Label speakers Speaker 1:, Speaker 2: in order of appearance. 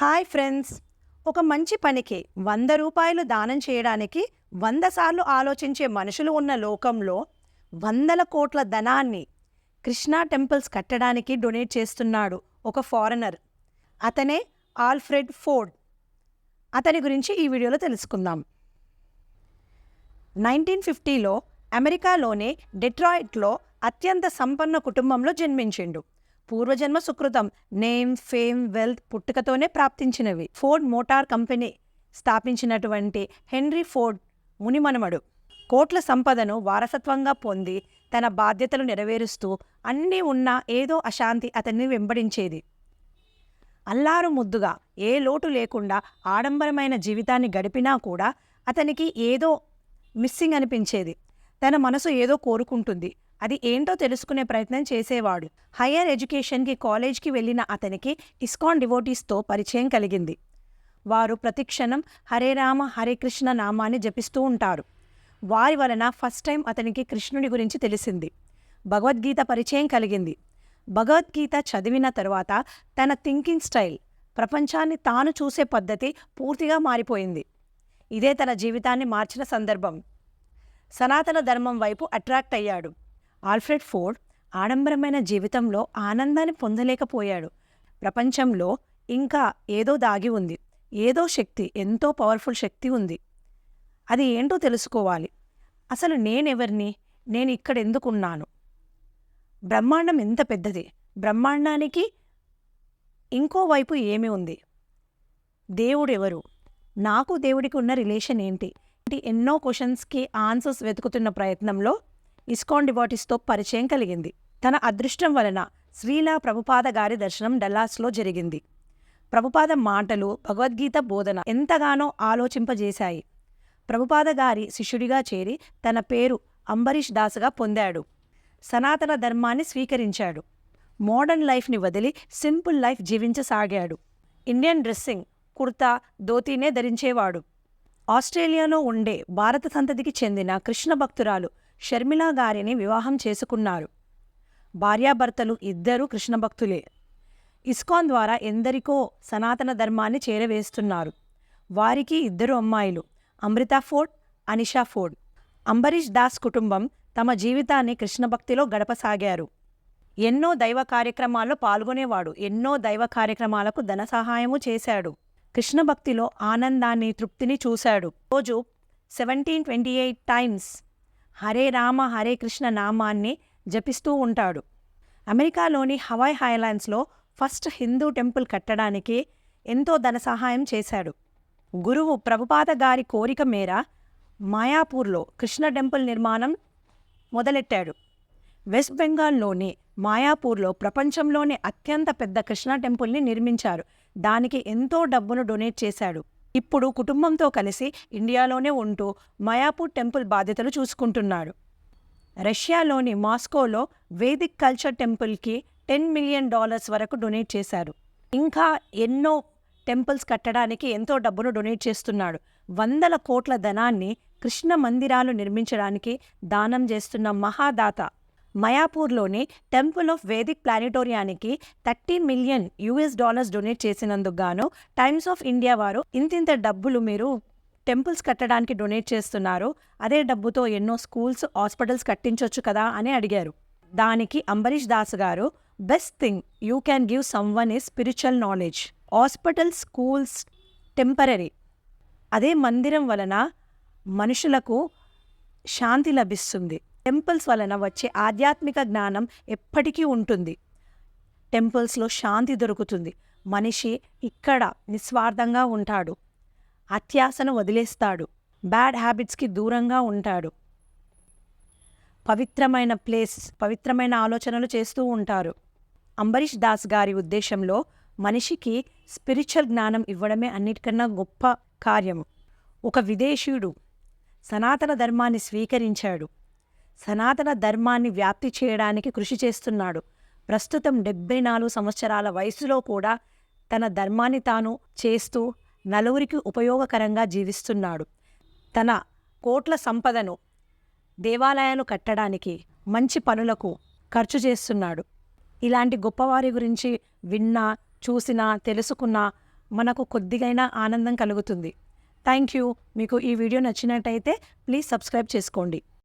Speaker 1: Hi friends. ఒక మంచి పనికి వంద రూపాయలు దానం చేయడానికి వంద సార్లు ఆలోచించే మనుషులు ఉన్న లోకంలో వందల కోట్ల ధనాన్ని కృష్ణా టెంపుల్స్ కట్టడానికి డొనేట్ చేస్తున్నాడు ఒక ఫారెనర్. అతనే ఆల్ఫ్రెడ్ ఫోర్డ్. అతని గురించి ఈ వీడియోలో తెలుసుకుందాం. నైన్టీన్ ఫిఫ్టీలో అమెరికాలోని డెట్రాయిట్లో అత్యంత సంపన్న కుటుంబంలో జన్మించిండు. పూర్వజన్మ సుకృతం నేమ్ ఫేమ్ వెల్త్ పుట్టుకతోనే ప్రాప్తించినవి. ఫోర్డ్ మోటార్ కంపెనీ స్థాపించినటువంటి హెన్రీ ఫోర్డ్ మునిమనుమడు కోట్ల సంపదను వారసత్వంగా పొంది తన బాధ్యతలు నెరవేరుస్తూ అన్నీ ఉన్నా ఏదో అశాంతి అతన్ని వెంబడించేది. అల్లారు ముద్దుగా ఏ లోటు లేకుండా ఆడంబరమైన జీవితాన్ని గడిపినా కూడా అతనికి ఏదో మిస్సింగ్ అనిపించేది. తన మనసు ఏదో కోరుకుంటుంది. అది ఏంటో తెలుసుకునే ప్రయత్నం చేసేవాడు. హయ్యర్ ఎడ్యుకేషన్కి కాలేజ్కి వెళ్ళిన అతనికి ఇస్కాన్ డివోటీస్తో పరిచయం కలిగింది. వారు ప్రతిక్షణం హరే రామ హరే కృష్ణ నామాన్ని జపిస్తూ ఉంటారు. వారి వలన ఫస్ట్ టైం అతనికి కృష్ణుడి గురించి తెలిసింది. భగవద్గీత పరిచయం కలిగింది. భగవద్గీత చదివిన తరువాత తన థింకింగ్ స్టైల్ ప్రపంచాన్ని తాను చూసే పద్ధతి పూర్తిగా మారిపోయింది. ఇదే తన జీవితాన్ని మార్చిన సందర్భం. సనాతన ధర్మం వైపు అట్రాక్ట్ అయ్యాడు. ఆల్ఫ్రెడ్ ఫోర్డ్ ఆడంబరమైన జీవితంలో ఆనందాన్ని పొందలేకపోయాడు. ప్రపంచంలో ఇంకా ఏదో దాగి ఉంది. ఏదో శక్తి ఎంతో పవర్ఫుల్ శక్తి ఉంది. అది ఏంటో తెలుసుకోవాలి. అసలు నేనెవరిని? నేను ఇక్కడ ఎందుకున్నాను? బ్రహ్మాండం ఎంత పెద్దది? బ్రహ్మాండానికి ఇంకో వైపు ఏమి ఉంది? దేవుడెవరు? నాకు దేవుడికి ఉన్న రిలేషన్ ఏంటి? ఎన్నో క్వశ్చన్స్కి ఆన్సర్స్ వెతుకుతున్న ప్రయత్నంలో ఇస్కాన్ డివాటిస్తో పరిచయం కలిగింది. తన అదృష్టం వలన శ్రీలా ప్రభుపాద గారి దర్శనం డల్లాస్లో జరిగింది. ప్రభుపాద మాటలు భగవద్గీత బోధన ఎంతగానో ఆలోచింపజేశాయి. ప్రభుపాద గారి శిష్యుడిగా చేరి తన పేరు అంబరీష్ దాసుగా పొందాడు. సనాతన ధర్మాన్ని స్వీకరించాడు. మోడర్న్ లైఫ్ని వదిలి సింపుల్ లైఫ్ జీవించసాగాడు. ఇండియన్ డ్రెస్సింగ్ కుర్తా ధోతీనే ధరించేవాడు. ఆస్ట్రేలియాలో ఉండే భారత సంతతికి చెందిన కృష్ణ భక్తురాలు షర్మిలా గారిని వివాహం చేసుకున్నారు. భార్యాభర్తలు ఇద్దరూ కృష్ణభక్తులే. ఇస్కాన్ ద్వారా ఎందరికో సనాతన ధర్మాన్ని చేరవేస్తున్నారు. వారికి ఇద్దరు అమ్మాయిలు అమృత ఫోర్డ్ అనిషా ఫోర్డ్. అంబరీష్ దాస్ కుటుంబం తమ జీవితాన్ని కృష్ణభక్తిలో గడపసాగారు. ఎన్నో దైవ కార్యక్రమాల్లో పాల్గొనేవాడు ఎన్నో దైవ కార్యక్రమాలకు ధన సహాయము చేశాడు. కృష్ణభక్తిలో ఆనందాన్ని తృప్తిని చూశాడు. రోజు seventeen twenty eight times Hare Rama Hare Krishna నామాన్ని జపిస్తూ ఉంటాడు. అమెరికాలోని హవాయ్ హైలాండ్స్లో ఫస్ట్ హిందూ టెంపుల్ కట్టడానికి ఎంతో ధన సహాయం చేశాడు. గురువు ప్రభుపాద గారి కోరిక మేర మాయాపూర్లో కృష్ణ టెంపుల్ నిర్మాణం మొదలెట్టాడు. వెస్ట్ బెంగాల్లోని మాయాపూర్లో ప్రపంచంలోనే అత్యంత పెద్ద కృష్ణ టెంపుల్ని నిర్మించారు. దానికి ఎంతో డబ్బును డొనేట్ చేశాడు. ఇప్పుడు కుటుంబంతో కలిసి ఇండియాలోనే ఉంటూ మయాపూర్ టెంపుల్ బాధ్యతలు చూసుకుంటున్నాడు. రష్యాలోని మాస్కోలో వేదిక్ కల్చర్ టెంపుల్కి టెన్ మిలియన్ డాలర్స్ వరకు డొనేట్ చేశారు. ఇంకా ఎన్నో టెంపుల్స్ కట్టడానికి ఎంతో డబ్బును డొనేట్ చేస్తున్నాడు. వందల కోట్ల ధనాన్ని కృష్ణ మందిరాలు నిర్మించడానికి దానం చేస్తున్న మహాదాత మయాపూర్లోని temple of Vedic ప్లానిటోరియానికి thirty million US dollars donate చేసినందుకు గాను టైమ్స్ ఆఫ్ ఇండియా వారు ఇంతింత డబ్బులు మీరు టెంపుల్స్ కట్టడానికి డొనేట్ చేస్తున్నారు. అదే డబ్బుతో ఎన్నో స్కూల్స్ హాస్పిటల్స్ కట్టించవచ్చు కదా అని అడిగారు. దానికి అంబరీష్ దాస్ గారు best thing you can give someone a spiritual knowledge. Hospital schools temporary అదే మందిరం వలన మనుషులకు శాంతి లభిస్తుంది. టెంపుల్స్ వలన వచ్చే ఆధ్యాత్మిక జ్ఞానం ఎప్పటికీ ఉంటుంది. టెంపుల్స్లో శాంతి దొరుకుతుంది. మనిషి ఇక్కడ నిస్వార్థంగా ఉంటాడు. అత్యాసను వదిలేస్తాడు. బ్యాడ్ హ్యాబిట్స్కి దూరంగా ఉంటాడు. పవిత్రమైన ప్లేస్ పవిత్రమైన ఆలోచనలు చేస్తూ ఉంటారు. అంబరీష్ దాస్ గారి ఉద్దేశంలో మనిషికి స్పిరిచువల్ జ్ఞానం ఇవ్వడమే అన్నిటికన్నా గొప్ప కార్యము. ఒక విదేశీయుడు సనాతన ధర్మాన్ని స్వీకరించాడు. సనాతన ధర్మాన్ని వ్యాప్తి చేయడానికి కృషి చేస్తున్నాడు. ప్రస్తుతం డెబ్బై నాలుగు సంవత్సరాల వయసులో కూడా తన ధర్మాన్ని తాను చేస్తూ నలుగురికి ఉపయోగకరంగా జీవిస్తున్నాడు. తన కోట్ల సంపదను దేవాలయాలు కట్టడానికి మంచి పనులకు ఖర్చు చేస్తున్నాడు. ఇలాంటి గొప్పవారి గురించి విన్నా చూసినా తెలుసుకున్నా మనకు కొద్దిగైనా ఆనందం కలుగుతుంది. Thank you. మీకు ఈ వీడియో నచ్చినట్టయితే ప్లీజ్ సబ్స్క్రైబ్ చేసుకోండి.